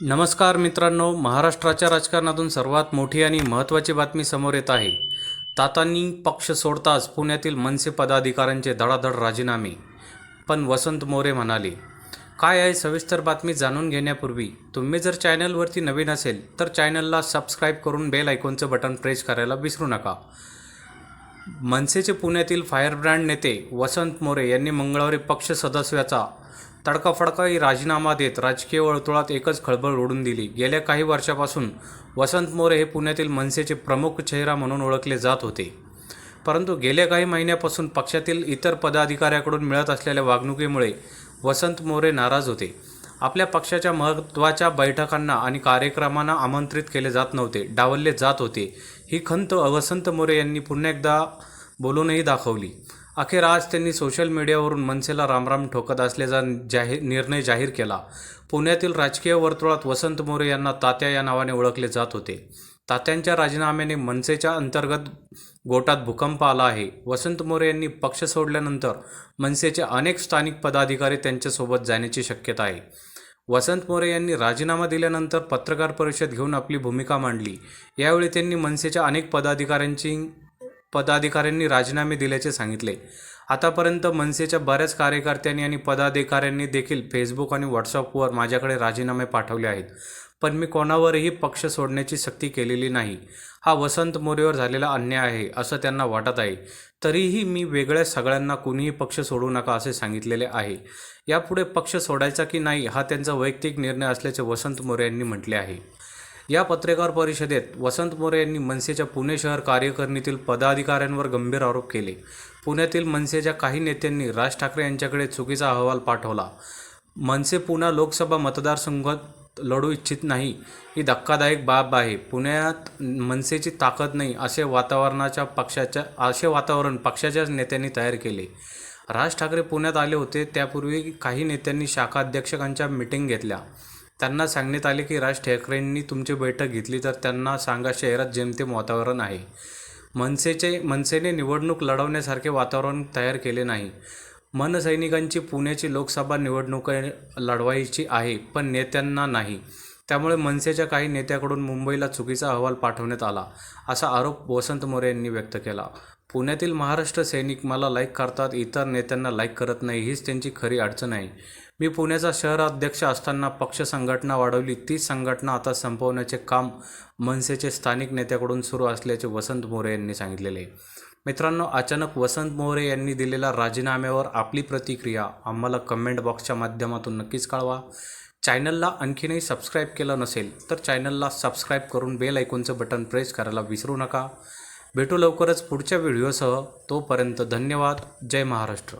नमस्कार मित्रांनो महाराष्ट्राच्या राजकारणातून सर्वात मोठी आणि महत्त्वाची बातमी समोर येत आहे. तातांनी पक्ष सोडताच पुण्यातील मनसे पदाधिकाऱ्यांचे धडाधड राजीनामे. पण वसंत मोरे म्हणाले काय आहे सविस्तर बातमी जाणून घेण्यापूर्वी तुम्ही जर चॅनलवरती नवीन असेल तर चॅनलला सबस्क्राईब करून बेल आयकॉनचं बटन प्रेस करायला विसरू नका. मनसेचे पुण्यातील फायरब्रँड नेते वसंत मोरे यांनी मंगळवारी पक्ष सदस्याचा तडकाफडकाही राजीनामा देत राजकीय वर्तुळात एकच खळबळ ओढून दिली. गेल्या काही वर्षापासून वसंत मोरे हे पुण्यातील मनसेचे प्रमुख चेहरा म्हणून ओळखले जात होते. परंतु गेल्या काही महिन्यापासून पक्षातील इतर पदाधिकाऱ्याकडून मिळत असलेल्या वागणुकीमुळे वसंत मोरे नाराज होते. आपल्या पक्षाच्या महत्त्वाच्या बैठकांना आणि कार्यक्रमांना आमंत्रित केले जात नव्हते डावलले जात होते. ही खंत वसंत मोरे यांनी पुन्हा एकदा बोलूनही दाखवली. अखेर आज त्यांनी सोशल मीडियावरून मनसेला रामराम ठोकत असल्याचा जाहीर निर्णय जाहीर केला. पुण्यातील राजकीय वर्तुळात वसंत मोरे यांना तात्या या नावाने ओळखले जात होते. तात्यांच्या राजीनाम्याने मनसेच्या अंतर्गत गोटात भूकंप आला आहे. वसंत मोरे यांनी पक्ष सोडल्यानंतर मनसेचे अनेक स्थानिक पदाधिकारी त्यांच्यासोबत जाण्याची शक्यता आहे. वसंत मोरे यांनी राजीनामा दिल्यानंतर पत्रकार परिषद घेऊन आपली भूमिका मांडली. यावेळी त्यांनी मनसेच्या अनेक पदाधिकाऱ्यांची पदाधिकाऱ्यांनी राजीनामे दिल्याचे सांगितले. आतापर्यंत मनसेच्या बऱ्याच कार्यकर्त्यांनी आणि पदाधिकाऱ्यांनी देखील फेसबुक आणि व्हॉट्सअपवर माझ्याकडे राजीनामे पाठवले आहेत. पण मी कोणावरही पक्ष सोडण्याची सक्ती केलेली नाही. हा वसंत मोरेवर झालेला अन्याय आहे असं त्यांना वाटत आहे. तरीही मी वेगळ्या सगळ्यांना कुणीही पक्ष सोडू नका असे सांगितलेले आहे. यापुढे पक्ष सोडायचा की नाही हा त्यांचा वैयक्तिक निर्णय असल्याचे वसंत मोरे यांनी म्हटले आहे. या पत्रकार परिषदेत वसंत मोरे यांनी मनसेच्या पुणे शहर कार्यकारिणीतील पदाधिकाऱ्यांवर गंभीर आरोप केले. पुण्यातील मनसेच्या काही नेत्यांनी राज ठाकरे यांच्याकडे चुकीचा अहवाल पाठवला. मनसे पुन्हा लोकसभा मतदारसंघात लढू इच्छित नाही. ही धक्कादायक बाब आहे. पुण्यात मनसेची ताकद नाही असे वातावरणाच्या पक्षाच्या असे वातावरण पक्षाच्याच नेत्यांनी तयार केले. राज ठाकरे पुण्यात आले होते त्यापूर्वी काही नेत्यांनी शाखा अध्यक्षकांच्या मिटिंग घेतल्या. त्यांना सांगण्यात आले की राज ठाकरेंनी तुमची बैठक घेतली तर त्यांना सांगा शहरात जेमतेम वातावरण आहे. मनसेचे मनसेने निवडणूक लढवण्यासारखे वातावरण तयार केले नाही. मनसैनिकांची पुण्याची लोकसभा निवडणूक लढवायची आहे पण नेत्यांना नाही. त्यामुळे मनसेच्या काही नेत्याकडून मुंबईला चुकीचा अहवाल पाठवण्यात आला असा आरोप वसंत मोरे यांनी व्यक्त केला. पुण्यातील महाराष्ट्र सैनिक मला लाईक करतात इतर नेत्यांना लाईक करत नाही हीच त्यांची खरी अडचण आहे. मी पुण्याचा शहर अध्यक्ष असताना पक्ष संघटना वाढवली. तीच संघटना आता संपवण्याचे काम मनसेचे स्थानिक नेत्याकडून सुरू असल्याचे वसंत मोरे यांनी सांगितलेले आहे. मित्रांनो अचानक वसंत मोरे यांनी दिलेल्या राजीनाम्यावर आपली प्रतिक्रिया आम्हाला कमेंट बॉक्सच्या माध्यमातून नक्कीच कळवा. चॅनलला आणखीनही सबस्क्राईब केलं नसेल तर चॅनलला सबस्क्राईब करून बेल ऐकूनचं बटन प्रेस करायला विसरू नका. भेटू लवकरच पुढच्या व्हिडिओसह तोपर्यंत धन्यवाद. जय महाराष्ट्र.